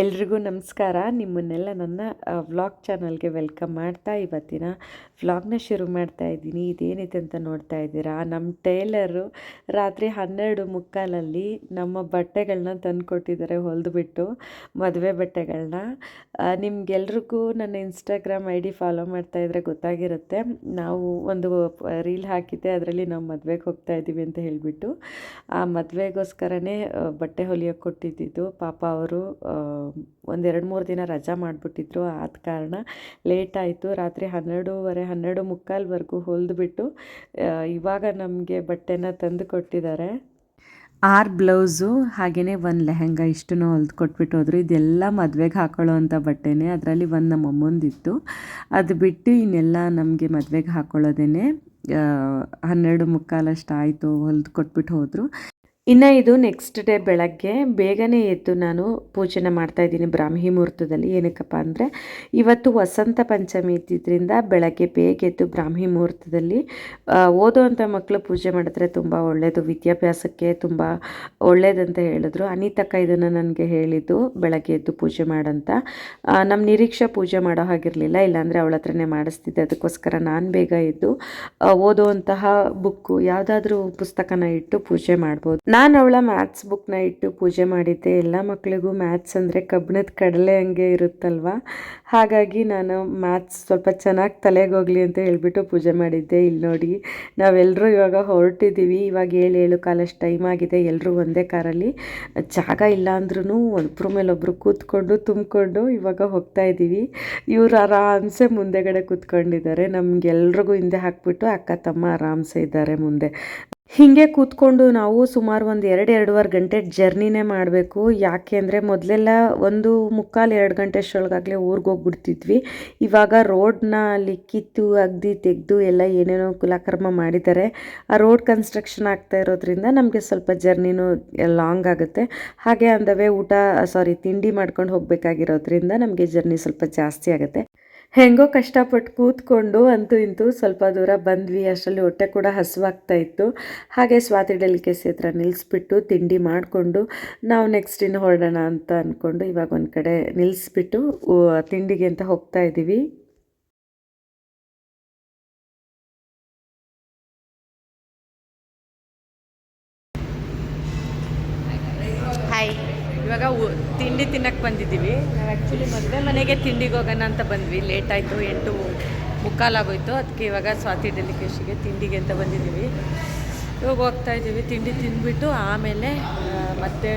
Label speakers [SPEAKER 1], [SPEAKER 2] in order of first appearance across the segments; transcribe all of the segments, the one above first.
[SPEAKER 1] ಎಲ್ರಿಗೂ ನಮಸ್ಕಾರ. ನಿಮ್ಮನ್ನೆಲ್ಲ ನನ್ನ ವ್ಲಾಗ್ ಚಾನಲ್ಗೆ ವೆಲ್ಕಮ್ ಮಾಡ್ತಾ ಇವತ್ತಿನ ವ್ಲಾಗ್ನ ಶುರು ಮಾಡ್ತಾ ಇದ್ದೀನಿ. ಇದೇನಿದೆ ಅಂತ ನೋಡ್ತಾ ಇದ್ದೀರಾ? ನಮ್ಮ ಟೈಲರು ರಾತ್ರಿ ಹನ್ನೆರಡು ಮುಕ್ಕಾಲಲ್ಲಿ ನಮ್ಮ ಬಟ್ಟೆಗಳನ್ನ ತಂದು ಕೊಟ್ಟಿದ್ದಾರೆ ಹೊಲಿದ್ಬಿಟ್ಟು, ಮದುವೆ ಬಟ್ಟೆಗಳನ್ನ ನಿಮ್ಗೆಲ್ರಿಗೂ ನನ್ನ ಇನ್ಸ್ಟಾಗ್ರಾಮ್ ಐ ಡಿ ಫಾಲೋ ಮಾಡ್ತಾ ಇದ್ರೆ ಗೊತ್ತಾಗಿರುತ್ತೆ. ನಾವು ಒಂದು ರೀಲ್ ಹಾಕಿದ್ದೆ, ಅದರಲ್ಲಿ ನಾವು ಮದುವೆಗೆ ಹೋಗ್ತಾ ಇದ್ದೀವಿ ಅಂತ ಹೇಳಿಬಿಟ್ಟು. ಆ ಮದುವೆಗೋಸ್ಕರನೇ ಬಟ್ಟೆ ಹೊಲಿಯೋಕ್ಕೆ ಕೊಟ್ಟಿದ್ದಿದ್ದು ಪಾಪ ಅವರು ಒಂದೆರಡು ಮೂರು ದಿನ ರಜಾ ಮಾಡಿಬಿಟ್ಟಿದ್ರು. ಆದ ಕಾರಣ ಲೇಟ್ ಆಯಿತು. ರಾತ್ರಿ ಹನ್ನೆರಡೂವರೆ, ಹನ್ನೆರಡು ಮುಕ್ಕಾಲ್ವರೆಗೂ ಹೊಲಿದ್ಬಿಟ್ಟು ಇವಾಗ ನಮಗೆ ಬಟ್ಟೆನ ತಂದು ಕೊಟ್ಟಿದ್ದಾರೆ. ಆರು ಬ್ಲೌಸು ಹಾಗೆಯೇ ಒಂದು ಲೆಹಂಗಾ ಇಷ್ಟನ್ನು ಹೊಲ್ದು ಕೊಟ್ಬಿಟ್ಟು ಹೋದರು. ಇದೆಲ್ಲ ಮದುವೆಗೆ ಹಾಕೊಳ್ಳೋ ಅಂಥ ಬಟ್ಟೆನೇ. ಅದರಲ್ಲಿ ಒಂದು ನಮ್ಮ ಅಮ್ಮಂದಿತ್ತು. ಅದು ಬಿಟ್ಟು ಇನ್ನೆಲ್ಲ ನಮಗೆ ಮದುವೆಗೆ ಹಾಕೊಳ್ಳೋದೇ ಹನ್ನೆರಡು ಮುಕ್ಕಾಲಷ್ಟು ಆಯಿತು ಹೊಲ್ದು ಕೊಟ್ಬಿಟ್ಟು ಹೋದರು. ಇನ್ನು ಇದು ನೆಕ್ಸ್ಟ್ ಡೇ ಬೆಳಗ್ಗೆ ಬೇಗನೆ ಎದ್ದು ನಾನು ಪೂಜೆನ ಮಾಡ್ತಾಯಿದ್ದೀನಿ ಬ್ರಾಹ್ಮಿ ಮುಹೂರ್ತದಲ್ಲಿ. ಏನಕ್ಕಪ್ಪ ಅಂದರೆ, ಇವತ್ತು ವಸಂತ ಪಂಚಮಿ ಇದ್ದಿದ್ದರಿಂದ ಬೆಳಗ್ಗೆ ಬೇಗ ಎದ್ದು ಬ್ರಾಹ್ಮಿ ಮುಹೂರ್ತದಲ್ಲಿ ಓದುವಂಥ ಮಕ್ಕಳು ಪೂಜೆ ಮಾಡಿದ್ರೆ ತುಂಬ ಒಳ್ಳೆಯದು ವಿದ್ಯಾಭ್ಯಾಸಕ್ಕೆ ತುಂಬ ಒಳ್ಳೆಯದಂತ ಹೇಳಿದ್ರು. ಅನಿತಕ್ಕ ಇದನ್ನು ನನಗೆ ಹೇಳಿದ್ದು, ಬೆಳಗ್ಗೆ ಎದ್ದು ಪೂಜೆ ಮಾಡಂತ. ನಮ್ಮ ನಿರೀಕ್ಷೆ ಪೂಜೆ ಮಾಡೋ ಹಾಗಿರಲಿಲ್ಲ, ಇಲ್ಲಾಂದರೆ ಅವಳ ಹತ್ರನೇ ಮಾಡಿಸ್ತಿದ್ದೆ. ಅದಕ್ಕೋಸ್ಕರ ನಾನು ಬೇಗ ಎದ್ದು ಓದುವಂತಹ ಬುಕ್ಕು ಯಾವುದಾದ್ರೂ ಪುಸ್ತಕನ ಇಟ್ಟು ಪೂಜೆ ಮಾಡ್ಬೋದು. ನಾನು ಅವಳ ಮ್ಯಾಥ್ಸ್ ಬುಕ್ನ ಇಟ್ಟು ಪೂಜೆ ಮಾಡಿದ್ದೆ. ಎಲ್ಲ ಮಕ್ಕಳಿಗೂ ಮ್ಯಾಥ್ಸ್ ಅಂದರೆ ಕಬ್ಬಣದ ಕಡಲೆ ಹಂಗೆ ಇರುತ್ತಲ್ವ? ಹಾಗಾಗಿ ನಾನು ಮ್ಯಾಥ್ಸ್ ಸ್ವಲ್ಪ ಚೆನ್ನಾಗಿ ತಲೆಗೆ ಹೋಗಲಿ ಅಂತ ಹೇಳಿಬಿಟ್ಟು ಪೂಜೆ ಮಾಡಿದ್ದೆ. ಇಲ್ಲಿ ನೋಡಿ ನಾವೆಲ್ಲರೂ ಇವಾಗ ಹೊರಟಿದ್ದೀವಿ ಇವಾಗ ಏಳು ಏಳು ಕಾಲಷ್ಟು ಟೈಮ್ ಆಗಿದೆ. ಎಲ್ಲರೂ ಒಂದೇ ಕಾರಲ್ಲಿ. ಜಾಗ ಇಲ್ಲ ಅಂದ್ರೂ ಒಬ್ಬರ ಮೇಲೊಬ್ಬರು ಕೂತ್ಕೊಂಡು ತುಂಬಿಕೊಂಡು ಇವಾಗ ಹೋಗ್ತಾ ಇದ್ದೀವಿ ಇವರು ಆರಾಮ್ಸೆ ಮುಂದೆಗಡೆ ಕೂತ್ಕೊಂಡಿದ್ದಾರೆ. ನಮಗೆಲ್ರಿಗೂ ಹಿಂದೆ ಹಾಕ್ಬಿಟ್ಟು ಅಕ್ಕ ತಮ್ಮ ಆರಾಮ್ಸೆ ಇದ್ದಾರೆ ಮುಂದೆ. ಹೀಗೆ ಕೂತ್ಕೊಂಡು ನಾವು ಸುಮಾರು ಒಂದು ಎರಡು ಎರಡೂವರೆ ಗಂಟೆ ಜರ್ನಿನೇ ಮಾಡಬೇಕು. ಯಾಕೆ ಅಂದರೆ ಮೊದಲೆಲ್ಲ ಒಂದು ಮುಕ್ಕಾಲು ಎರಡು ಗಂಟೆ ಅಷ್ಟೊಳಗಾಗಲೇ ಊರಿಗೆ ಹೋಗ್ಬಿಡ್ತಿದ್ವಿ. ಇವಾಗ ರೋಡ್ನ ಅಲ್ಲಿ ಕಿತ್ತು, ಅಗ್ದಿ, ತೆಗೆದು ಎಲ್ಲ ಏನೇನೋ ಕುಲಕರ್ಮ ಮಾಡಿದ್ದಾರೆ. ಆ ರೋಡ್ ಕನ್ಸ್ಟ್ರಕ್ಷನ್ ಆಗ್ತಾ ಇರೋದ್ರಿಂದ ನಮಗೆ ಸ್ವಲ್ಪ ಜರ್ನಿನೂ ಲಾಂಗ್ ಆಗುತ್ತೆ. ಹಾಗೆ ಅಂದವೇ ಊಟ ಸಾರಿ ತಿಂಡಿ ಮಾಡ್ಕೊಂಡು ಹೋಗಬೇಕಾಗಿರೋದ್ರಿಂದ ನಮಗೆ ಜರ್ನಿ ಸ್ವಲ್ಪ ಜಾಸ್ತಿ ಆಗುತ್ತೆ. ಹೆಂಗೋ ಕಷ್ಟಪಟ್ಟು ಕೂತ್ಕೊಂಡು ಅಂತೂ ಇಂತೂ ಸ್ವಲ್ಪ ದೂರ ಬಂದ್ವಿ. ಅಷ್ಟರಲ್ಲಿ ಹೊಟ್ಟೆ ಕೂಡ ಹಸುವಾಗ್ತಾ ಇತ್ತು. ಹಾಗೆ ಸ್ವಾತಿ ಡೆಲಿಕೇಸಿ ಹತ್ರ ನಿಲ್ಲಿಸ್ಬಿಟ್ಟು ತಿಂಡಿ ಮಾಡಿಕೊಂಡು ನಾವು ನೆಕ್ಸ್ಟ್ ಇನ್ನು ಹೊರಡೋಣ ಅಂತ ಅಂದ್ಕೊಂಡು ಇವಾಗ ಒಂದು ಕಡೆ ನಿಲ್ಲಿಸ್ಬಿಟ್ಟು ತಿಂಡಿಗೆ ಅಂತ ಹೋಗ್ತಾ ಇದ್ದೀವಿ ಇವಾಗ ತಿಂಡಿ ತಿನ್ನಕ್ಕೆ ಬಂದಿದ್ದೀವಿ ನಾವು ಆ್ಯಕ್ಚುಲಿ ಮದುವೆ ಮನೆಗೆ ತಿಂಡಿಗೆ ಹೋಗೋಣ ಅಂತ ಬಂದ್ವಿ ಲೇಟ್ ಆಯಿತು ಎಂಟು ಮುಕ್ಕಾಲಾಗೋಯ್ತು ಅದಕ್ಕೆ ಇವಾಗ ಸ್ವಾತಿ ಡೆಲಿಕೇಶಿಗೆ ತಿಂಡಿಗೆ ಅಂತ ಬಂದಿದ್ದೀವಿ ಇವಾಗ ಹೋಗ್ತಾ ಇದ್ದೀವಿ ತಿಂಡಿ ತಿಂದ್ಬಿಟ್ಟು ಆಮೇಲೆ ಮತ್ತೆ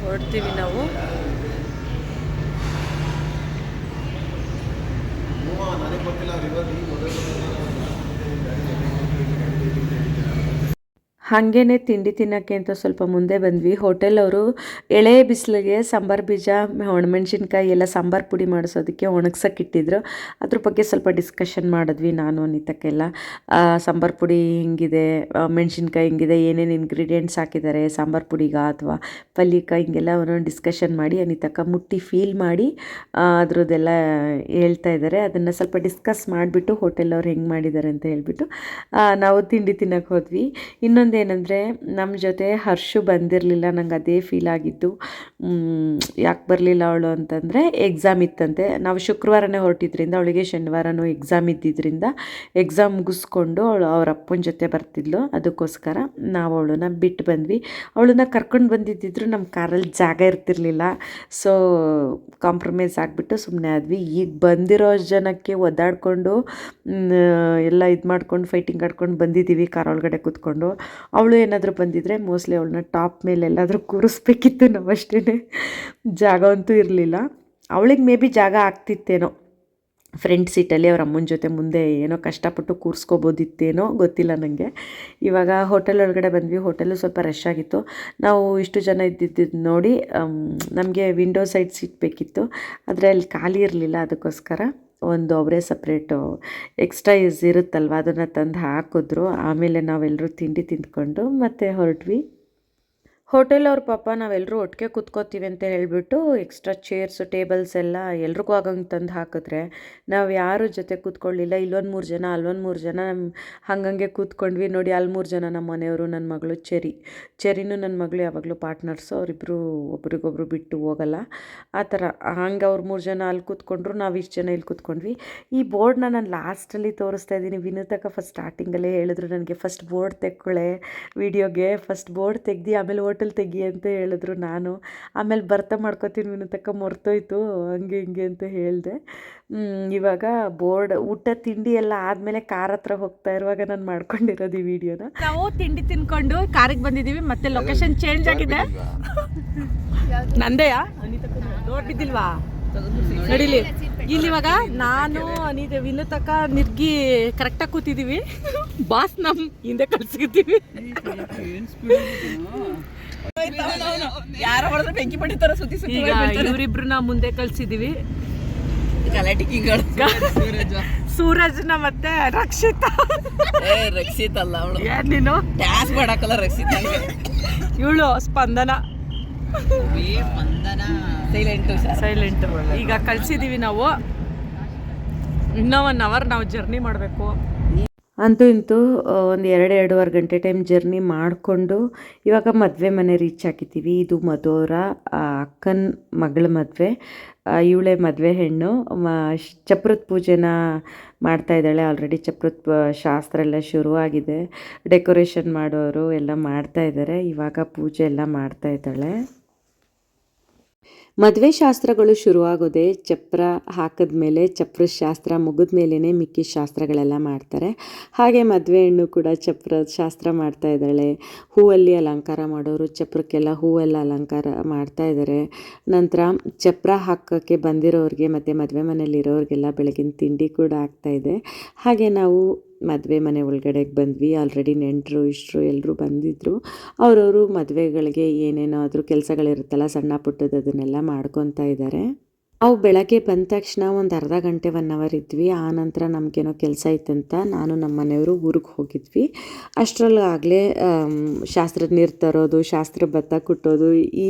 [SPEAKER 1] ಹೊರಡ್ತೀವಿ ನಾವು ಗೊತ್ತಿಲ್ಲ ಹಾಗೇ ತಿಂಡಿ ತಿನ್ನೋಕ್ಕೆ ಅಂತ ಸ್ವಲ್ಪ ಮುಂದೆ ಬಂದ್ವಿ. ಹೋಟೆಲ್ ಅವರು ಎಳೆ ಬಿಸಿಲಿಗೆ ಸಾಂಬಾರು ಬೀಜ, ಒಣಮೆಣ್ಸಿನ್ಕಾಯಿ ಎಲ್ಲ ಸಾಂಬಾರು ಪುಡಿ ಮಾಡಿಸೋದಕ್ಕೆ ಒಣಗ್ಸೋಕೆ ಇಟ್ಟಿದ್ರು. ಅದ್ರ ಬಗ್ಗೆ ಸ್ವಲ್ಪ ಡಿಸ್ಕಷನ್ ಮಾಡಿದ್ವಿ ನಾನು, ಅನಿತಕ್ಕೆಲ್ಲ. ಸಾಂಬಾರು ಪುಡಿ ಹಿಂಗಿದೆ ಮೆಣಸಿನ್ಕಾಯಿ ಹಿಂಗಿದೆ, ಏನೇನು ಇನ್ಗ್ರೀಡಿಯೆಂಟ್ಸ್ ಹಾಕಿದ್ದಾರೆ, ಸಾಂಬಾರು ಪುಡಿಗ ಅಥವಾ ಪಲ್ಲಿಕ ಹಿಂಗೆಲ್ಲ ಒಂದೊಂದು ಡಿಸ್ಕಷನ್ ಮಾಡಿ ಅನಿತಕ್ಕ ಮುಟ್ಟಿ ಫೀಲ್ ಮಾಡಿ ಅದ್ರದ್ದೆಲ್ಲ ಹೇಳ್ತಾ ಇದ್ದಾರೆ. ಅದನ್ನು ಸ್ವಲ್ಪ ಡಿಸ್ಕಸ್ ಮಾಡಿಬಿಟ್ಟು ಹೋಟೆಲ್ ಅವ್ರು ಹೆಂಗೆ ಮಾಡಿದ್ದಾರೆ ಅಂತ ಹೇಳಿಬಿಟ್ಟು ನಾವು ತಿಂಡಿ ತಿನ್ನೋಕೆ ಹೋದ್ವಿ. ಇನ್ನೊಂದು ಏನಂದರೆ ನಮ್ಮ ಜೊತೆ ಹರ್ಷು ಬಂದಿರಲಿಲ್ಲ, ನಂಗೆ ಅದೇ ಫೀಲ್ ಆಗಿತ್ತು ಯಾಕೆ ಬರಲಿಲ್ಲ ಅವಳು ಅಂತಂದರೆ ಎಕ್ಸಾಮ್ ಇತ್ತಂತೆ. ನಾವು ಶುಕ್ರವಾರನೇ ಹೊರಟಿದ್ರಿಂದ, ಅವಳಿಗೆ ಶನಿವಾರನೂ ಎಕ್ಸಾಮ್ ಇದ್ದಿದ್ದರಿಂದ ಎಕ್ಸಾಮ್ ಮುಗಿಸ್ಕೊಂಡು ಅವಳು ಅವ್ರ ಅಪ್ಪನ ಜೊತೆ ಬರ್ತಿದ್ಲು. ಅದಕ್ಕೋಸ್ಕರ ನಾವು ಅವಳನ್ನ ಬಿಟ್ಟು ಬಂದ್ವಿ. ಅವಳನ್ನ ಕರ್ಕೊಂಡು ಬಂದಿದ್ದಿದ್ರು ನಮ್ಮ ಕಾರಲ್ಲಿ ಜಾಗ ಇರ್ತಿರ್ಲಿಲ್ಲ. ಸೊ ಕಾಂಪ್ರಮೈಸ್ ಆಗಿಬಿಟ್ಟು ಸುಮ್ಮನೆ ಆದ್ವಿ. ಈಗ ಬಂದಿರೋ ಜನಕ್ಕೆ ಒದ್ದಾಡಿಕೊಂಡು ಎಲ್ಲ ಇದು ಮಾಡ್ಕೊಂಡು ಫೈಟಿಂಗ್ ಆಡ್ಕೊಂಡು ಬಂದಿದ್ದೀವಿ ಕಾರ್ ಒಳಗಡೆ ಕೂತ್ಕೊಂಡು. ಅವಳು ಏನಾದರೂ ಬಂದಿದ್ದರೆ ಮೋಸ್ಟ್ಲಿ ಅವಳನ್ನ ಟಾಪ್ ಮೇಲೆ ಎಲ್ಲಾದರೂ ಕೂರಿಸ್ಬೇಕಿತ್ತು ನಾವು ಅಷ್ಟೇ ಜಾಗ ಅಂತೂ ಇರಲಿಲ್ಲ. ಅವಳಿಗೆ ಮೇ ಬಿ ಜಾಗ ಆಗ್ತಿತ್ತೇನೋ. ಫ್ರಂಟ್ ಸೀಟಲ್ಲಿ ಅವ್ರ ಅಮ್ಮನ ಜೊತೆ ಮುಂದೆ ಏನೋ ಕಷ್ಟಪಟ್ಟು ಕೂರಿಸ್ಕೋಬೋದಿತ್ತೇನೋ ಗೊತ್ತಿಲ್ಲ ನನಗೆ ಇವಾಗ ಹೋಟೆಲ್ ಒಳಗಡೆ ಬಂದ್ವಿ. ಹೋಟೆಲು ಸ್ವಲ್ಪ ರಶ್ ಆಗಿತ್ತು. ನಾವು ಇಷ್ಟು ಜನ ಇದ್ದಿದ್ದು ನೋಡಿ ನಮಗೆ ವಿಂಡೋ ಸೈಡ್ ಸೀಟ್ ಬೇಕಿತ್ತು. ಆದರೆ ಅಲ್ಲಿ ಖಾಲಿ ಇರಲಿಲ್ಲ ಅದಕ್ಕೋಸ್ಕರ. ಒಂದು ಅವರೇ ಸಪ್ರೇಟು ಎಕ್ಸ್ಟ್ರಾ ಇಸ್ ಇರುತ್ತಲ್ವ ಅದನ್ನು ತಂದು ಹಾಕಿದ್ರು. ಆಮೇಲೆ ನಾವೆಲ್ಲರೂ ತಿಂಡಿ ತಿಂದ್ಕೊಂಡು ಮತ್ತೆ ಹೊರಟ್ವಿ. ಹೋಟೆಲ್ ಅವ್ರ ಪಾಪ ನಾವೆಲ್ಲರೂ ಒಟ್ಟಿಗೆ ಕೂತ್ಕೋತೀವಿ ಅಂತ ಹೇಳಿಬಿಟ್ಟು ಎಕ್ಸ್ಟ್ರಾ ಚೇರ್ಸು ಟೇಬಲ್ಸ್ ಎಲ್ಲ ಎಲ್ರಿಗೂ ಆಗಂಗೆ ತಂದು ಹಾಕಿದ್ರೆ ನಾವು ಯಾರು ಜೊತೆ ಕೂತ್ಕೊಳ್ಳಿಲ್ಲ. ಇಲ್ಲೊಂದು ಮೂರು ಜನ, ಅಲ್ಲೊಂದು ಮೂರು ಜನ ಹಂಗಂಗೆ ಕೂತ್ಕೊಂಡ್ವಿ. ನೋಡಿ ಅಲ್ಲಿ ಮೂರು ಜನ ನಮ್ಮ ಮನೆಯವರು ನನ್ನ ಮಗಳು, ಚೆರಿ. ಚೆರಿನೂ ನನ್ನ ಮಗಳು ಯಾವಾಗಲೂ ಪಾರ್ಟ್ನರ್ಸು ಅವರಿಬ್ಬರು ಒಬ್ರಿಗೊಬ್ರು ಬಿಟ್ಟು ಹೋಗಲ್ಲ. ಆ ಥರ ಹಂಗೆ ಅವ್ರು ಮೂರು ಜನ ಅಲ್ಲಿ ಕೂತ್ಕೊಂಡ್ರು, ನಾವು ಇಷ್ಟು ಜನ ಇಲ್ಲಿ ಕೂತ್ಕೊಂಡ್ವಿ. ಈ ಬೋರ್ಡ್ನ ನಾನು ಲಾಸ್ಟಲ್ಲಿ ತೋರಿಸ್ತಾ ಇದ್ದೀನಿ. ವಿನೂತಕ ಫಸ್ಟ್ ಸ್ಟಾರ್ಟಿಂಗಲ್ಲೇ ಹೇಳಿದ್ರು ನನಗೆ ಫಸ್ಟ್ ಬೋರ್ಡ್ ತೆಕ್ಕೊಳ್ಳೆ ವಿಡಿಯೋಗೆ ಫಸ್ಟ್ ಬೋರ್ಡ್ ತೆಗ್ದು, ಆಮೇಲೆ ಹೋಟೆಲ್ ತೆಗಿ ಅಂತ ಹೇಳಿದ್ರು ನಾನು. ಆಮೇಲೆ ಬರ್ತಾ ಮಾಡ್ಕೋತೀನಿ ವಿನೂತಕ್ಕ ಮರ್ತೋಯ್ತು ಹಂಗೆ ಹಿಂಗೆ ಅಂತ ಹೇಳಿದೆ. ಇವಾಗ ಬೋರ್ಡ್ ಊಟ ತಿಂಡಿ ಎಲ್ಲ ಆದಮೇಲೆ ಕಾರ್ ಹತ್ರ ಹೋಗ್ತಾ ಇರುವಾಗ ನಾನು ಮಾಡ್ಕೊಂಡಿರೋದು ಈ ವಿಡಿಯೋನ.
[SPEAKER 2] ನಾವು ತಿಂಡಿ ತಿನ್ಕೊಂಡು ಕಾರಿಗೆ ಬಂದಿದೀವಿ ಮತ್ತೆ ಲೊಕೇಶನ್ ಚೇಂಜ್ ಆಗಿದೆ. ನಂದೆಯಾ? ನೋಡ್ಬಿದ್ದಿಲ್ವಾ? ನಡಿಲಿ. ಇಲ್ಲಿ ಇವಾಗ ನಾನು ಅನಿತ ವಿನೂತಕ ನಿರ್ಗಿ ಕರೆಕ್ಟಾಗಿ ಕೂತಿದೀವಿ. ಬಾಸ್ ನಮ್ ಹಿಂದೆ ಕಳ್ಸಿದ್ದೀವಿ
[SPEAKER 3] ಯಾರ ಹೊಡೆದ್ರೆ ಬೆಂಕಿ ಪಡಿತಾರ ಸುತ್ತಿ ಸುತ್ತಿ
[SPEAKER 2] ಇವರಿಬ್ರನ್ನ ಮುಂದೆ ಕಳ್ಸಿದೀವಿ
[SPEAKER 3] ಸೂರಜ್
[SPEAKER 2] ಸೂರಜ್ನ ಮತ್ತೆ ರಕ್ಷಿತ.
[SPEAKER 3] ರಕ್ಷಿತ್ ಅಲ್ಲ ಅವಳು.
[SPEAKER 2] ನೀನು?
[SPEAKER 3] ಡ್ಯಾನ್ಸ್ ಮಾಡಕ್ಕಲ್ಲ ರಕ್ಷಿತ.
[SPEAKER 2] ಇವಳು ಸ್ಪಂದನ.
[SPEAKER 3] ಸೈಲೆಂಟ್
[SPEAKER 2] ಸೈಲೆಂಟ್ ಈಗ ಕಲ್ಸಿದ್ದೀವಿ ನಾವು. ಇನ್ನೂ ಒನ್ ಅವರ್ ನಾವು ಜರ್ನಿ ಮಾಡಬೇಕು.
[SPEAKER 1] ಅಂತೂ ಇಂತೂ ಒಂದು ಎರಡು ಎರಡೂವರೆ ಗಂಟೆ ಟೈಮ್ ಜರ್ನಿ ಮಾಡಿಕೊಂಡು ಇವಾಗ ಮದುವೆ ಮನೆ ರೀಚ್ ಹಾಕಿದ್ದೀವಿ. ಇದು ಮಧುವರ ಅಕ್ಕನ ಮಗಳ ಮದುವೆ. ಇವಳೆ ಮದುವೆ ಹೆಣ್ಣು, ಮ ಚಪ್ರದ ಪೂಜೆನ ಮಾಡ್ತಾ ಇದ್ದಾಳೆ. ಆಲ್ರೆಡಿ ಚಪ್ರದ ಶಾಸ್ತ್ರ ಎಲ್ಲ ಶುರುವಾಗಿದೆ. ಡೆಕೋರೇಷನ್ ಮಾಡೋರು ಎಲ್ಲ ಮಾಡ್ತಾ ಇದ್ದಾರೆ. ಇವಾಗ ಪೂಜೆ ಎಲ್ಲ ಮಾಡ್ತಾ ಇದ್ದಾಳೆ. ಮದುವೆ ಶಾಸ್ತ್ರಗಳು ಶುರುವಾಗೋದೆ ಚಪ್ರ ಹಾಕಿದ ಮೇಲೆ ಚಪ್ರದ ಶಾಸ್ತ್ರ ಮುಗಿದ ಮೇಲೇ ಮಿಕ್ಕಿ ಶಾಸ್ತ್ರಗಳೆಲ್ಲ ಮಾಡ್ತಾರೆ. ಹಾಗೆ ಮದುವೆ ಹೆಣ್ಣು ಕೂಡ ಚಪ್ರದ ಶಾಸ್ತ್ರ ಮಾಡ್ತಾ ಇದ್ದಾಳೆ. ಹೂವಲ್ಲಿ ಅಲಂಕಾರ ಮಾಡೋರು ಚಪ್ರಕ್ಕೆಲ್ಲ ಹೂವೆಲ್ಲ ಅಲಂಕಾರ ಮಾಡ್ತಾ ಇದ್ದಾರೆ. ನಂತರ ಚಪ್ರ ಹಾಕೋಕ್ಕೆ ಬಂದಿರೋರಿಗೆ ಮತ್ತು ಮದುವೆ ಮನೇಲಿರೋರಿಗೆಲ್ಲ ಬೆಳಗಿನ ತಿಂಡಿ ಕೂಡ ಆಗ್ತಾ ಇದೆ. ಹಾಗೆ ನಾವು ಮದುವೆ ಮನೆ ಒಳಗಡೆಗೆ ಬಂದ್ವಿ. ಆಲ್ರೆಡಿ ನೆಂಟರು, ಇಷ್ಟರು ಎಲ್ಲರೂ ಬಂದಿದ್ದರು ಅವರವರು ಮದುವೆಗಳಿಗೆ ಏನೇನಾದರೂ ಕೆಲಸಗಳಿರುತ್ತಲ್ಲ, ಸಣ್ಣ ಪುಟ್ಟದ್ದು ಅದನ್ನೆಲ್ಲ ಮಾಡ್ಕೊತಾ ಇದ್ದಾರೆ ಅವು ಬೆಳಗ್ಗೆ ಬಂದ ತಕ್ಷಣ ಒಂದು ಅರ್ಧ ಗಂಟೆ ಒನ್ ಅವರ್ ಇದ್ವಿ. ಆ ನಂತರ ನಮಗೇನೋ ಕೆಲಸ ಇತ್ತಂತ ನಾನು ನಮ್ಮ ಮನೆಯವರು ಊರಿಗೆ ಹೋಗಿದ್ವಿ. ಅಷ್ಟರಲ್ಲಾಗಲೇ ಶಾಸ್ತ್ರ ನೀರು ತರೋದು ಶಾಸ್ತ್ರ ಭತ್ತ ಕುಟ್ಟೋದು, ಈ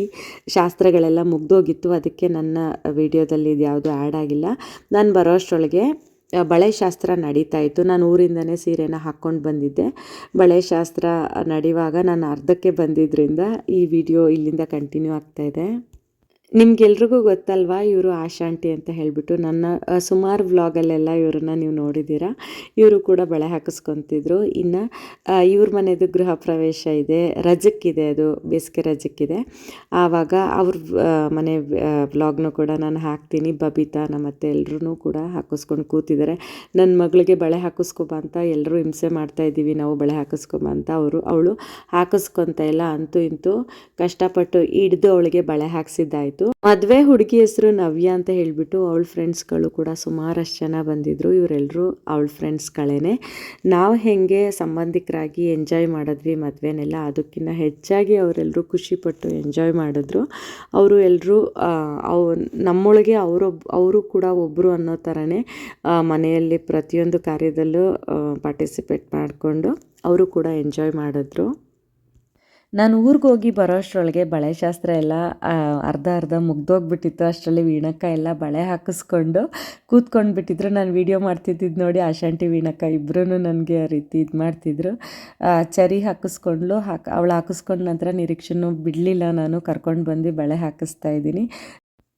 [SPEAKER 1] ಶಾಸ್ತ್ರಗಳೆಲ್ಲ ಮುಗ್ದೋಗಿತ್ತು. ಅದಕ್ಕೆ ನನ್ನ ವಿಡಿಯೋದಲ್ಲಿ ಇದು ಯಾವುದೂ ಆ್ಯಡ್ ಆಗಿಲ್ಲ. ನಾನು ಬರೋ ಅಷ್ಟರೊಳಗೆ ಬಳೆ ಶಾಸ್ತ್ರ ನಡೀತಾ ಇತ್ತು. ನಾನು ಊರಿಂದನೇ ಸೀರೆನ ಹಾಕ್ಕೊಂಡು ಬಂದಿದ್ದೆ. ಬಳೆ ಶಾಸ್ತ್ರ ನಡೆಯುವಾಗ ನಾನು ಅರ್ಧಕ್ಕೆ ಬಂದಿದ್ದರಿಂದ ಈ ವಿಡಿಯೋ ಇಲ್ಲಿಂದ ಕಂಟಿನ್ಯೂ ಆಗ್ತಾಯಿದೆ ನಿಮ್ಗೆಲ್ರಿಗೂ ಗೊತ್ತಲ್ವಾ ಇವರು ಆಶಾಂಟಿ ಅಂತ ಹೇಳಿಬಿಟ್ಟು ನನ್ನ ಸುಮಾರು ವ್ಲಾಗಲ್ಲೆಲ್ಲ ಇವರನ್ನ ನೀವು ನೋಡಿದ್ದೀರಾ. ಇವರು ಕೂಡ ಬಳೆ ಹಾಕಿಸ್ಕೊತಿದ್ರು. ಇನ್ನು ಇವ್ರ ಮನೆಯದು ಗೃಹ ಪ್ರವೇಶ ಇದೆ. ರಜಕ್ಕಿದೆ ಅದು, ಬೇಸಿಗೆ ರಜಕ್ಕಿದೆ. ಆವಾಗ ಅವ್ರ ಮನೆ ವ್ಲಾಗ್ನು ಕೂಡ ನಾನು ಹಾಕ್ತೀನಿ. ಬಬಿತಾ ನಮ್ಮ ಮತ್ತೆ ಎಲ್ಲರೂ ಕೂಡ ಹಾಕಿಸ್ಕೊಂಡು ಕೂತಿದ್ದಾರೆ. ನನ್ನ ಮಗಳಿಗೆ ಬಳೆ ಹಾಕಿಸ್ಕೊಬಾ ಅಂತ ಎಲ್ಲರೂ ಹಿಂಸೆ ಮಾಡ್ತಾ ಇದ್ದೀವಿ. ನಾವು ಬಳೆ ಹಾಕಿಸ್ಕೊಬಾ ಅಂತ ಅವರು, ಅವಳು ಹಾಕಿಸ್ಕೊತ ಇಲ್ಲ. ಅಂತೂ ಇಂತೂ ಕಷ್ಟಪಟ್ಟು ಹಿಡ್ದು ಅವಳಿಗೆ ಬಳೆ ಹಾಕ್ಸಿದ್ದಾಯ್ತು. ಮದುವೆ ಹುಡುಗಿ ಹೆಸರು ನವ್ಯ ಅಂತ ಹೇಳಿಬಿಟ್ಟು ಅವಳ ಫ್ರೆಂಡ್ಸ್ಗಳು ಕೂಡ ಸುಮಾರಷ್ಟು ಜನ ಬಂದಿದ್ರು. ಇವರೆಲ್ಲರೂ ಅವಳ ಫ್ರೆಂಡ್ಸ್ಗಳೇನೆ ನಾವು ಹೇಗೆ ಸಂಬಂಧಿಕರಾಗಿ ಎಂಜಾಯ್ ಮಾಡಿದ್ವಿ ಮದುವೆನೆಲ್ಲ ಅದಕ್ಕಿಂತ ಹೆಚ್ಚಾಗಿ ಅವರೆಲ್ಲರೂ ಖುಷಿಪಟ್ಟು ಎಂಜಾಯ್ ಮಾಡಿದ್ರು. ಅವರು ಎಲ್ಲರೂ ಅವ್, ನಮ್ಮೊಳಗೆ ಅವರೊಬ್, ಅವರು ಕೂಡ ಒಬ್ಬರು ಅನ್ನೋ ಥರನೇ ಮನೆಯಲ್ಲಿ ಪ್ರತಿಯೊಂದು ಕಾರ್ಯದಲ್ಲೂ ಪಾರ್ಟಿಸಿಪೇಟ್ ಮಾಡಿಕೊಂಡು ಅವರು ಕೂಡ ಎಂಜಾಯ್ ಮಾಡಿದ್ರು. ನಾನು ಊರಿಗೆ ಹೋಗಿ ಬರೋ ಅಷ್ಟರೊಳಗೆ ಬಳೆ ಶಾಸ್ತ್ರ ಎಲ್ಲ ಅರ್ಧ ಅರ್ಧ ಮುಗ್ದೋಗ್ಬಿಟ್ಟಿತ್ತು. ಅಷ್ಟರಲ್ಲಿ ವೀಣಕ್ಕ ಎಲ್ಲ ಬಳೆ ಹಾಕಿಸ್ಕೊಂಡು ಕೂತ್ಕೊಂಡು ಬಿಟ್ಟಿದ್ರು. ನಾನು ವೀಡಿಯೋ ಮಾಡ್ತಿದ್ದಿದ್ದು ನೋಡಿ ಆಶಾಂಟಿ, ವೀಣಕ್ಕ ಇಬ್ಬರೂ ನನಗೆ ಆ ರೀತಿ ಇದು ಮಾಡ್ತಿದ್ರು. ಚರಿ ಹಾಕಿಸ್ಕೊಂಡ್ಲು, ಹಾಕಿ, ಅವಳು ಹಾಕಿಸ್ಕೊಂಡ ನಂತರ ನಿರೀಕ್ಷೆನೂ ಬಿಡಲಿಲ್ಲ. ನಾನು ಕರ್ಕೊಂಡು ಬಂದು ಬಳೆ ಹಾಕಿಸ್ತಾ ಇದ್ದೀನಿ.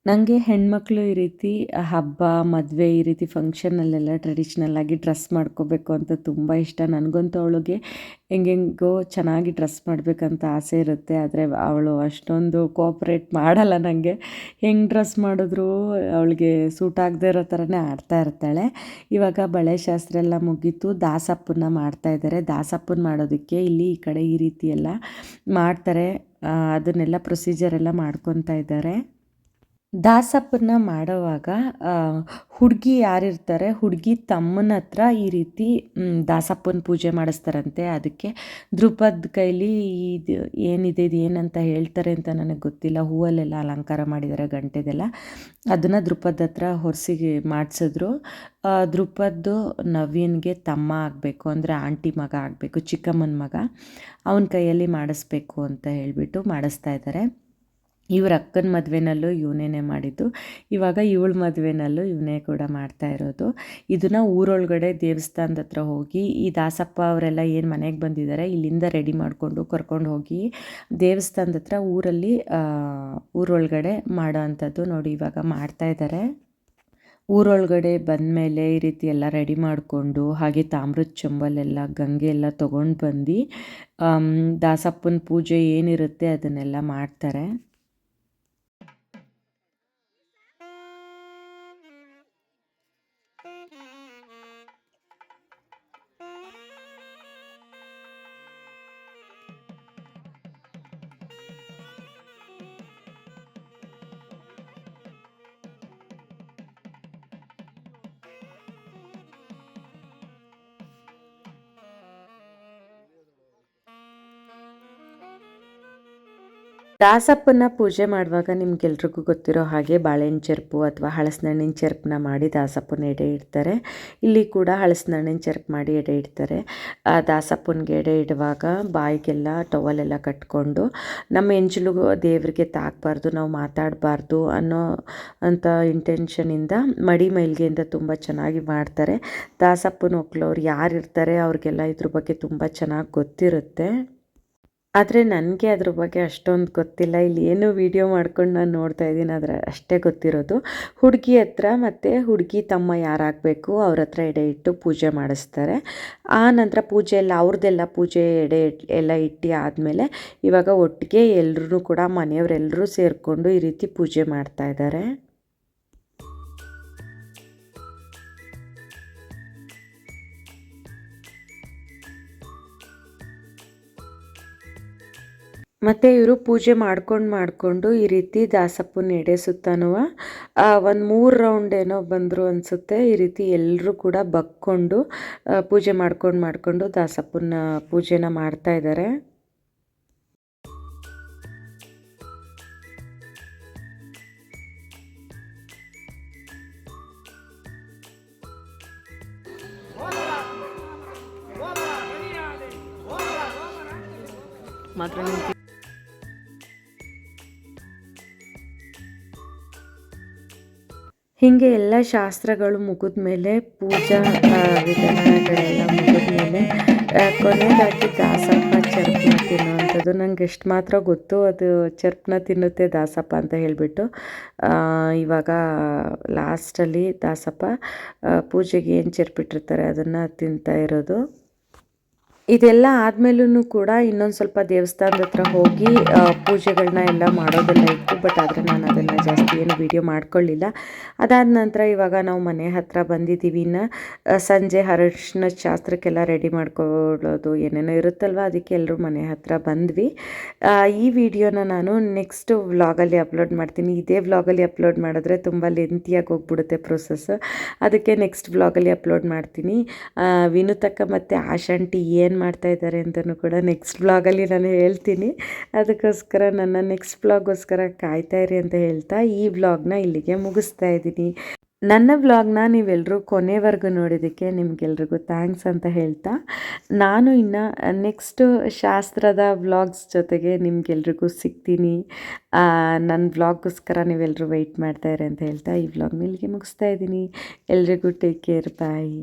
[SPEAKER 1] ನನಗೆ ಹೆಣ್ಮಕ್ಳು ಈ ರೀತಿ ಹಬ್ಬ, ಮದುವೆ ಈ ರೀತಿ ಫಂಕ್ಷನಲ್ಲೆಲ್ಲ ಟ್ರೆಡಿಷ್ನಲ್ಲಾಗಿ ಡ್ರೆಸ್ ಮಾಡ್ಕೋಬೇಕು ಅಂತ ತುಂಬ ಇಷ್ಟ. ನನಗಂತೂ ಅವಳಿಗೆ ಹೆಂಗೆಂಗೋ ಚೆನ್ನಾಗಿ ಡ್ರೆಸ್ ಮಾಡಬೇಕಂತ ಆಸೆ ಇರುತ್ತೆ. ಆದರೆ ಅವಳು ಅಷ್ಟೊಂದು ಕೋಪ್ರೇಟ್ ಮಾಡಲ್ಲ ನನಗೆ ಹೆಂಗೆ ಡ್ರೆಸ್ ಮಾಡಿದ್ರು ಅವಳಿಗೆ ಸೂಟ್ ಆಗದೆ ಇರೋ ಥರನೇ ಆಡ್ತಾ ಇರ್ತಾಳೆ. ಇವಾಗ ಬಳೆ ಶಾಸ್ತ್ರ ಎಲ್ಲ ಮುಗೀತು. ದಾಸಪ್ಪನ ಮಾಡ್ತಾ ಇದ್ದಾರೆ. ದಾಸಪ್ಪನ ಮಾಡೋದಕ್ಕೆ ಇಲ್ಲಿ ಈ ಕಡೆ ಈ ರೀತಿ ಎಲ್ಲ ಮಾಡ್ತಾರೆ ಅದನ್ನೆಲ್ಲ ಪ್ರೊಸೀಜರ್ ಎಲ್ಲ ಮಾಡ್ಕೊತಾ ಇದ್ದಾರೆ. ದಾಸಪ್ಪನ್ನ ಮಾಡೋವಾಗ ಹುಡುಗಿ ಯಾರಿರ್ತಾರೆ, ಹುಡುಗಿ ತಮ್ಮನ ಹತ್ರ ಈ ರೀತಿ ದಾಸಪ್ಪನ ಪೂಜೆ ಮಾಡಿಸ್ತಾರಂತೆ. ಅದಕ್ಕೆ ದೃಪದ ಕೈಲಿ ಇದು ಏನಿದೆ, ಇದು ಏನಂತ ಹೇಳ್ತಾರೆ ಅಂತ ನನಗೆ ಗೊತ್ತಿಲ್ಲ. ಹೂವಲ್ಲೆಲ್ಲ ಅಲಂಕಾರ ಮಾಡಿದ್ದಾರೆ ಗಂಟೆದೆಲ್ಲ. ಅದನ್ನು ದೃಪದ ಹತ್ರ ಹೊರಿಸಿ ಮಾಡಿಸಿದ್ರು. ದೃಪದ್ದು ನವೀನ್ಗೆ ತಮ್ಮ ಆಗಬೇಕು, ಅಂದರೆ ಆಂಟಿ ಮಗ ಆಗಬೇಕು, ಚಿಕ್ಕಮ್ಮನ ಮಗ. ಅವನ ಕೈಯಲ್ಲಿ ಮಾಡಿಸ್ಬೇಕು ಅಂತ ಹೇಳಿಬಿಟ್ಟು ಮಾಡಿಸ್ತಾ ಇದ್ದಾರೆ ಇವ್ರ ಅಕ್ಕನ ಮದುವೆನಲ್ಲೂ ಇವನೇನೆ ಮಾಡಿದ್ದು. ಇವಾಗ ಇವಳ ಮದುವೆನಲ್ಲೂ ಇವನೇ ಕೂಡ ಮಾಡ್ತಾ ಇರೋದು. ಇದನ್ನು ಊರೊಳಗಡೆ ದೇವಸ್ಥಾನದ ಹತ್ರ ಹೋಗಿ, ಈ ದಾಸಪ್ಪ ಅವರೆಲ್ಲ ಏನು ಮನೆಗೆ ಬಂದಿದ್ದಾರೆ ಇಲ್ಲಿಂದ ರೆಡಿ ಮಾಡಿಕೊಂಡು ಕರ್ಕೊಂಡು ಹೋಗಿ ದೇವಸ್ಥಾನದ ಹತ್ರ ಊರಲ್ಲಿ ಊರೊಳಗಡೆ ಮಾಡೋ ಅಂಥದ್ದು ನೋಡಿ ಇವಾಗ ಮಾಡ್ತಾ ಇದ್ದಾರೆ ಊರೊಳಗಡೆ ಬಂದಮೇಲೆ ಈ ರೀತಿ ಎಲ್ಲ ರೆಡಿ ಮಾಡಿಕೊಂಡು, ಹಾಗೆ ತಾಮ್ರದ ಚಂಬಲೆಲ್ಲ, ಗಂಗೆ ಎಲ್ಲ ತೊಗೊಂಡು ಬಂದು ದಾಸಪ್ಪನ ಪೂಜೆ ಏನಿರುತ್ತೆ ಅದನ್ನೆಲ್ಲ ಮಾಡ್ತಾರೆ. ದಾಸಪ್ಪನ ಪೂಜೆ ಮಾಡುವಾಗ ನಿಮ್ಗೆಲ್ರಿಗೂ ಗೊತ್ತಿರೋ ಹಾಗೆ ಬಾಳೆಹಣ್ಣು ಚೆರ್ಪು ಅಥವಾ ಹಳಸಿನಣ್ಣಿನ ಚೆರ್ಪನ್ನ ಮಾಡಿ ದಾಸಪ್ಪನ ಎಡೆ ಇಡ್ತಾರೆ. ಇಲ್ಲಿ ಕೂಡ ಹಳಸಿನಣ್ಣಿನ ಚೆರ್ಪ್ ಮಾಡಿ ಎಡೆ ಇಡ್ತಾರೆ. ಆ ದಾಸಪ್ಪನಿಗೆ ಎಡೆ ಇಡುವಾಗ ಬಾಯಿಗೆಲ್ಲ ಟವಲೆಲ್ಲ ಕಟ್ಕೊಂಡು, ನಮ್ಮ ಎಂಜಲು ದೇವರಿಗೆ ತಾಕಬಾರ್ದು, ನಾವು ಮಾತಾಡಬಾರ್ದು ಅನ್ನೋ ಅಂತ ಇಂಟೆನ್ಷನಿಂದ ಮಡಿ ಮೈಲ್ಗೆಯಿಂದ ತುಂಬ ಚೆನ್ನಾಗಿ ಮಾಡ್ತಾರೆ. ದಾಸಪ್ಪನ ಒಕ್ಲವ್ರು ಯಾರು ಇರ್ತಾರೆ ಅವ್ರಿಗೆಲ್ಲ ಇದ್ರ ಬಗ್ಗೆ ತುಂಬ ಚೆನ್ನಾಗಿ ಗೊತ್ತಿರುತ್ತೆ. ಆದರೆ ನನಗೆ ಅದ್ರ ಬಗ್ಗೆ ಅಷ್ಟೊಂದು ಗೊತ್ತಿಲ್ಲ. ಇಲ್ಲಿ ಏನು ವಿಡಿಯೋ ಮಾಡ್ಕೊಂಡು ನಾನು ನೋಡ್ತಾ ಇದ್ದೀನಿ ಅದರ ಅಷ್ಟೇ ಗೊತ್ತಿರೋದು. ಹುಡುಗಿ ಹತ್ರ ಮತ್ತು ಹುಡುಗಿ ತಮ್ಮ ಯಾರಾಗಬೇಕು, ಅವ್ರ ಹತ್ರ ಎಡೆ ಇಟ್ಟು ಪೂಜೆ ಮಾಡಿಸ್ತಾರೆ. ಆ ನಂತರ ಪೂಜೆ ಎಲ್ಲ ಅವ್ರದ್ದೆಲ್ಲ ಪೂಜೆ ಎಡೆ ಎಲ್ಲ ಇಟ್ಟು ಆದಮೇಲೆ ಇವಾಗ ಒಟ್ಟಿಗೆ ಎಲ್ಲರೂ ಕೂಡ ಮನೆಯವರೆಲ್ಲರೂ ಸೇರಿಕೊಂಡು ಈ ರೀತಿ ಪೂಜೆ ಮಾಡ್ತಾ ಇದ್ದಾರೆ ಮತ್ತು ಇವರು ಪೂಜೆ ಮಾಡ್ಕೊಂಡು ಮಾಡಿಕೊಂಡು ಈ ರೀತಿ ದಾಸಪ್ಪನ ಎಡೆ ಸುತ್ತನೂ ಒಂದು ಮೂರು ರೌಂಡ್ ಏನೋ ಬಂದರು ಅನಿಸುತ್ತೆ. ಈ ರೀತಿ ಎಲ್ಲರೂ ಕೂಡ ಬಕ್ಕೊಂಡು ಪೂಜೆ ಮಾಡ್ಕೊಂಡು ಮಾಡಿಕೊಂಡು ದಾಸಪ್ಪನ ಪೂಜೆನ ಮಾಡ್ತಾ ಇದ್ದಾರೆ
[SPEAKER 2] ಮಾತ್ರ
[SPEAKER 1] ಹೀಗೆ ಎಲ್ಲ ಶಾಸ್ತ್ರಗಳು ಮುಗಿದ ಮೇಲೆ ಪೂಜಾ ವಿಧಾನಗಳೆಲ್ಲ ಮುಗಿದ ಮೇಲೆ ಕೊನೆಯದಾಗಿ ದಾಸಪ್ಪ ಚರ್ಪನ ತಿನ್ನುವಂಥದ್ದು. ನಂಗೆ ಎಷ್ಟು ಮಾತ್ರ ಗೊತ್ತು, ಅದು ಚರ್ಪನ ತಿನ್ನುತ್ತೆ ದಾಸಪ್ಪ ಅಂತ ಹೇಳಿಬಿಟ್ಟು. ಇವಾಗ ಲಾಸ್ಟಲ್ಲಿ ದಾಸಪ್ಪ ಪೂಜೆಗೆ ಏನು ಚರ್ಪಿಟ್ಟಿರ್ತಾರೆ ಅದನ್ನು ತಿಂತಾ ಇರೋದು. ಇದೆಲ್ಲ ಆದಮೇಲೂ ಕೂಡ ಇನ್ನೊಂದು ಸ್ವಲ್ಪ ದೇವಸ್ಥಾನದ ಹತ್ರ ಹೋಗಿ ಪೂಜೆಗಳನ್ನ ಎಲ್ಲ ಮಾಡೋದೆಲ್ಲ ಇತ್ತು. ಬಟ್ ಆದರೆ ನಾನು ಅದನ್ನು ಜಾಸ್ತಿ ಏನು ವೀಡಿಯೋ ಮಾಡ್ಕೊಳ್ಳಿಲ್ಲ ಅದಾದ ನಂತರ ಇವಾಗ ನಾವು ಮನೆ ಹತ್ರ ಬಂದಿದ್ದೀವಿ. ಸಂಜೆ ಅರಶಿನ ಶಾಸ್ತ್ರಕ್ಕೆಲ್ಲ ರೆಡಿ ಮಾಡ್ಕೊಳ್ಳೋದು ಏನೇನೋ ಇರುತ್ತಲ್ವ? ಅದಕ್ಕೆ ಎಲ್ಲರೂ ಮನೆ ಹತ್ರ ಬಂದ್ವಿ. ಈ ವಿಡಿಯೋನ ನಾನು ನೆಕ್ಸ್ಟ್ ವ್ಲಾಗಲ್ಲಿ ಅಪ್ಲೋಡ್ ಮಾಡ್ತೀನಿ. ಇದೇ ವ್ಲಾಗಲ್ಲಿ ಅಪ್ಲೋಡ್ ಮಾಡಿದ್ರೆ ತುಂಬ ಲೆಂತಿಯಾಗಿ ಹೋಗ್ಬಿಡುತ್ತೆ ಪ್ರೊಸೆಸ್ ಅದಕ್ಕೆ ನೆಕ್ಸ್ಟ್ ವ್ಲಾಗಲ್ಲಿ ಅಪ್ಲೋಡ್ ಮಾಡ್ತೀನಿ. ವಿನುತಕ್ಕ ಮತ್ತು ಆಶಾಂಟಿ ಏನು ಮಾಡ್ತಾ ಇದ್ದಾರೆ ಅಂತಲೂ ಕೂಡ ನೆಕ್ಸ್ಟ್ ಬ್ಲಾಗಲ್ಲಿ ನಾನು ಹೇಳ್ತೀನಿ. ಅದಕ್ಕೋಸ್ಕರ ನನ್ನ ನೆಕ್ಸ್ಟ್ ಬ್ಲಾಗೋಸ್ಕರ ಕಾಯ್ತಾ ಇರಿ ಅಂತ ಹೇಳ್ತಾ ಈ ಬ್ಲಾಗ್ನ ಇಲ್ಲಿಗೆ ಮುಗಿಸ್ತಾ ಇದ್ದೀನಿ. ನನ್ನ ವ್ಲಾಗ್ನ ನೀವೆಲ್ಲರೂ ಕೊನೆವರೆಗೂ ನೋಡಿದ್ದಕ್ಕೆ ನಿಮಗೆಲ್ರಿಗೂ ಥ್ಯಾಂಕ್ಸ್ ಅಂತ ಹೇಳ್ತಾ. ನಾನು ಇನ್ನು ನೆಕ್ಸ್ಟು ಶಾಸ್ತ್ರದ ವ್ಲಾಗ್ಸ್ ಜೊತೆಗೆ ನಿಮಗೆಲ್ರಿಗೂ ಸಿಗ್ತೀನಿ. ನನ್ನ ವ್ಲಾಗ್ಗೋಸ್ಕರ ನೀವೆಲ್ಲರೂ ವೆಯ್ಟ್ ಮಾಡ್ತಾ ಇರಿ ಅಂತ ಹೇಳ್ತಾ ಈ ವ್ಲಾಗ್ನ ಇಲ್ಲಿಗೆ ಮುಗಿಸ್ತಾ ಇದ್ದೀನಿ. ಎಲ್ರಿಗೂ ಟೇಕ್ ಕೇರ್ ಬಾಯ್